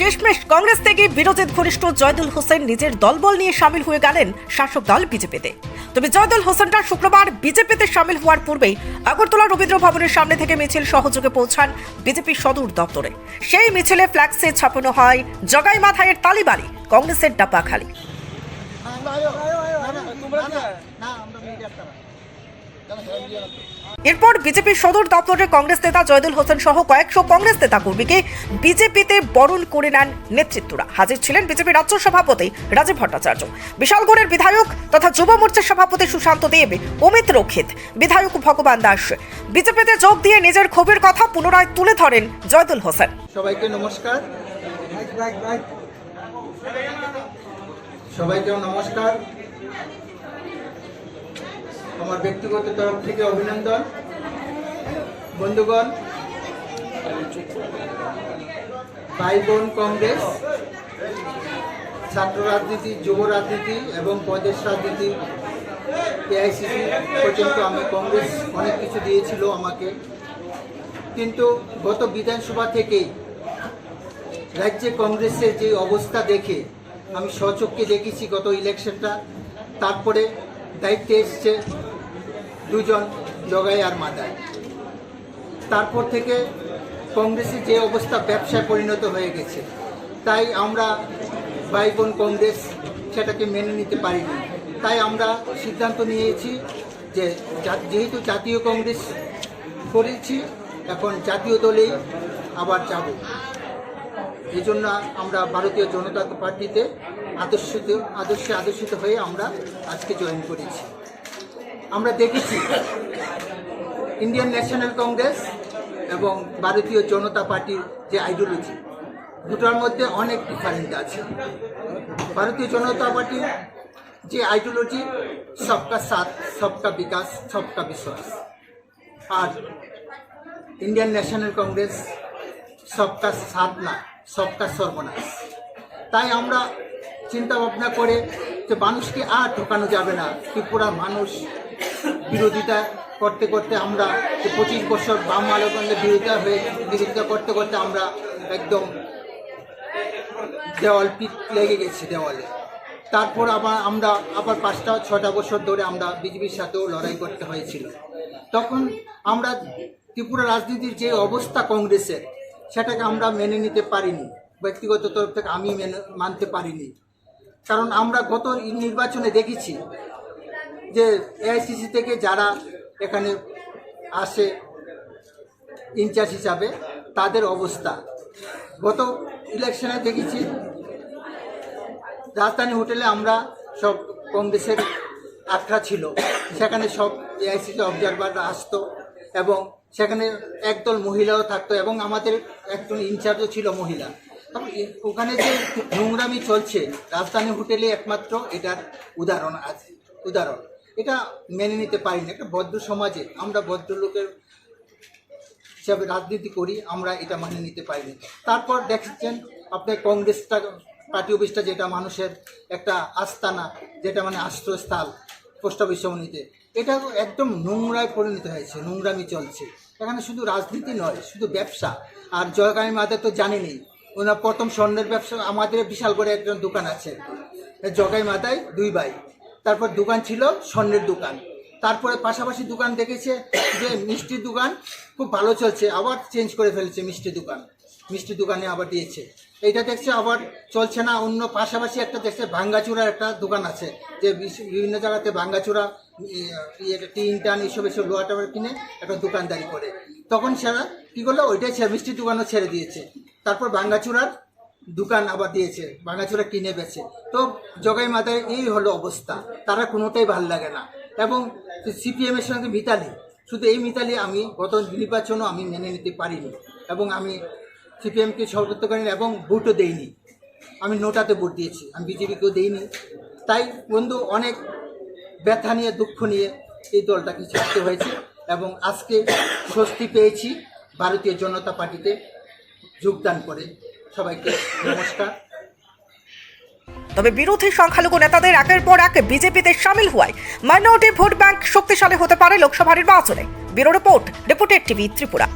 শেষমেশ কংগ্রেস থেকে বিরোধী ঘনিষ্ঠ জয়দুল হোসেন নিজের দলবল নিয়ে সামিল হয়ে গেলেন শাসক দল বিজেপিতে। তবে জয়দুল হোসেনরা শুক্রবার বিজেপিতে সামিল হওয়ার পূর্বেই আগরতলা রবীন্দ্র ভবনের সামনে থেকে মিছিল সহযোগে পৌঁছান বিজেপির সদর দপ্তরে। সেই মিছিলে ফ্ল্যাক্সে ছাপানো হয়, জগাই মাথায়ের তালিবাড়ি কংগ্রেসের ডাব্বাখালি এরপর বিজেপির সদর দপ্তরে কংগ্রেস নেতা জয়দুল হোসেন সহ কয়েকশো কংগ্রেস নেতা কর্মীকে বিজেপিতে বরণ করে নেন নেতৃত্বরা। হাজির ছিলেন বিজেপি রাজ্য সভাপতি রাজীব ভট্টাচার্য, বিশালগড়ের বিধায়ক তথা যুব মোর্চার সভাপতি সুশান্ত দেব, অমিত রক্ষিত, বিধায়ক ভগবান দাস। বিজেপিতে যোগ দিয়ে নিজের ক্ষোভের কথা পুনরায় তুলে ধরেন জয়দুল হোসেন। সবাইকে নমস্কার। সবাইকে নমস্কার। আমার ব্যক্তিগত তরফ থেকে অভিনন্দন। বন্ধুগণ ভাই বোন কংগ্রেস, ছাত্র রাজনীতি, যুব রাজনীতি এবং প্রদেশ রাজনীতি এআইসিসি পর্যন্ত আমি কংগ্রেস অনেক কিছু দিয়েছিল আমাকে। কিন্তু গত বিধানসভা থেকেই রাজ্যে কংগ্রেসের যে অবস্থা দেখে আমি স্বচক্ষে দেখেছি গত ইলেকশনটা। তারপরে দায়িত্বে এসছে দুজন জগাই আর মাদায় তারপর থেকে কংগ্রেসের যে অবস্থা ব্যবসায় পরিণত হয়ে গেছে, তাই আমরা ভাই বোন কংগ্রেস সেটাকে মেনে নিতে পারিনি। তাই আমরা সিদ্ধান্ত নিয়েছি যে যেহেতু জাতীয় কংগ্রেস করেছি, এখন জাতীয় দলেই আবার যাব। এই জন্য আমরা ভারতীয় জনতা পার্টিতে আদর্শিত আদর্শে আদর্শিত হয়ে আমরা আজকে জয়েন করেছি। আমরা দেখেছি ইন্ডিয়ান ন্যাশনাল কংগ্রেস এবং ভারতীয় জনতা পার্টির যে আইডিওলজি দুটার মধ্যে অনেক ডিফারেন্ট আছে। ভারতীয় জনতা পার্টির যে আইডিওলজি সবকা সাথ সবকা বিকাশ সবকা বিশ্বাস। আর ইন্ডিয়ান ন্যাশনাল কংগ্রেস সবকা সাথ না সবকা সর্বনাশ। তাই আমরা চিন্তা ভাবনা করে যে মানুষকে আর ঢোকানো যাবে না ত্রিপুরা মানুষ বিরোধিতা করতে করতে আমরা পঁচিশ বছর বাম আলোচনের বিরোধিতা হয়ে বিরোধিতা করতে করতে আমরা একদম দেওয়াল পিট লেগে গেছি দেওয়ালে। তারপর আবার আমরা আবার পাঁচটা, ছটা বছর ধরে আমরা বিজেপির সাথেও লড়াই করতে হয়েছিল। তখন আমরা ত্রিপুরা রাজনীতির যে অবস্থা কংগ্রেসের, সেটাকে আমরা মেনে নিতে পারিনি। ব্যক্তিগত তরফ থেকে আমি মেনে মানতে পারিনি। কারণ আমরা গত নির্বাচনে দেখেছি যে এআইসিসি থেকে যারা এখানে আসে ইনচার্জ হিসাবে, তাদের অবস্থা। গত ইলেকশনে দেখেছি, রাজধানী হোটেলে আমরা সব কংগ্রেসের আখড়া ছিল। সেখানে সব এআইসিসি অবজারভাররা আসতো এবং সেখানে একদল মহিলাও থাকতো এবং আমাদের একজন ইনচার্জও ছিল মহিলা। ওখানে যে নোংরামি চলছে, রাজধানী হোটেলে একমাত্র এটার উদাহরণ আছে, উদাহরণ। এটা মেনে নিতে পারি না একটা ভদ্র সমাজে আমরা ভদ্রলোকের হিসাবে রাজনীতি করি, আমরা এটা মানে নিতে পারিনি। তারপর দেখছেন আপনার কংগ্রেসটা পার্টি অফিসটা যেটা মানুষের একটা আস্তানা, যেটা মানে আশ্রয়স্থল, পোস্ট অফিস সমিতিতে, এটা একদম নোংরায় পরিণত হয়েছে, নোংরামি চলছে। এখানে শুধু রাজনীতি নয়, শুধু ব্যবসা। আর জয়গামী মাদের তো জানেনই, ওনার প্রথম স্বর্ণের ব্যবসা, আমাদের বিশাল করে একজন দোকান আছে জগাই মাথায় দুই ভাই। তারপর দোকান ছিল স্বর্ণের দোকান। তারপরে পাশাপাশি দোকান দেখেছে যে মিষ্টির দোকান খুব ভালো চলছে, আবার চেঞ্জ করে ফেলেছে মিষ্টি দোকান। মিষ্টি দোকানে আবার দিয়েছে। এইটা দেখছে আবার চলছে না, অন্য পাশাপাশি একটা দেখছে ভাঙ্গাচুরার একটা দোকান আছে, যে বিভিন্ন জায়গাতে ভাঙ্গাচুরা টিন টান এইসব এসব লোহা টাবার কিনে একটা দোকানদারি করে। তখন সেরা কী করল? ওইটাই ছেড়ে মিষ্টি দোকানও ছেড়ে দিয়েছে। তারপর ভাঙ্গাচুরার দোকান আবার দিয়েছে ভাঙাচোরা কিনে বেছে। তো জগাই মাথায় এই হলো অবস্থা, তারা কোনোটাই ভালো লাগে না। এবং সিপিএম এর সঙ্গে মিতালি, শুধু এই মিতালি আমি গত নির্বাচনও আমি মেনে নিতে পারিনি। এবং আমি সিপিএমকে সর্বোচ্চ করিনি এবং ভোটও দেইনি। আমি নোটাতে ভোট দিয়েছি, আমি বিজেপিকেও দেইনি। তাই বন্ধু, অনেক ব্যথা নিয়ে, দুঃখ নিয়ে এই দলটাকে ছাড়তে হয়েছে এবং আজকে স্বস্তি পেয়েছি, ভারতীয় জনতা পার্টিতে যোগদান করে। সবাইকে নমস্কার। তবে বিরোধী সংখ্যালঘু নেতাদের একের পর এক বিজেপিতে সামিল হওয়ায় মাইনরিটি ভোট ব্যাংক শক্তিশালী হতে পারে লোকসভা নির্বাচনে। Bureau report, deputed TV Tripura.